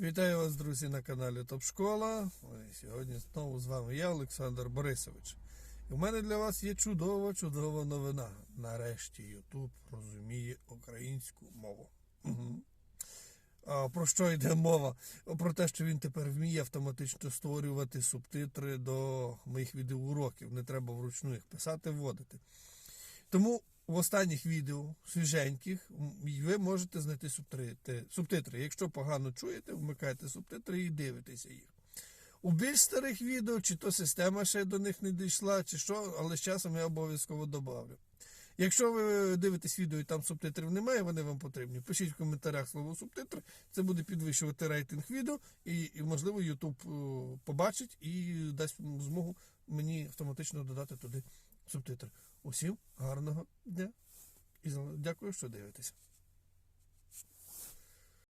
Вітаю вас, друзі, на каналі Топ Школа. Ой, Сьогодні знову з вами я, Олександр Борисович. І в мене для вас є чудова, чудова новина. Нарешті Ютуб розуміє українську мову. Угу. А про що йде мова? Про те, що він тепер вміє автоматично створювати субтитри до моїх відеоуроків. Не треба вручну їх писати, вводити. Тому в останніх відео, свіженьких, ви можете знайти субтитри. Якщо погано чуєте, вмикайте субтитри і дивитеся їх. У більш старих відео, чи то система ще до них не дійшла, чи що, але з часом я обов'язково добавлю. Якщо ви дивитесь відео і там субтитрів немає, вони вам потрібні. Пишіть в коментарях слово субтитри. Це буде підвищувати рейтинг відео, і, і можливо, YouTube е, побачить і дасть змогу мені автоматично додати туди субтитри. Усім гарного дня і дякую, що дивитеся.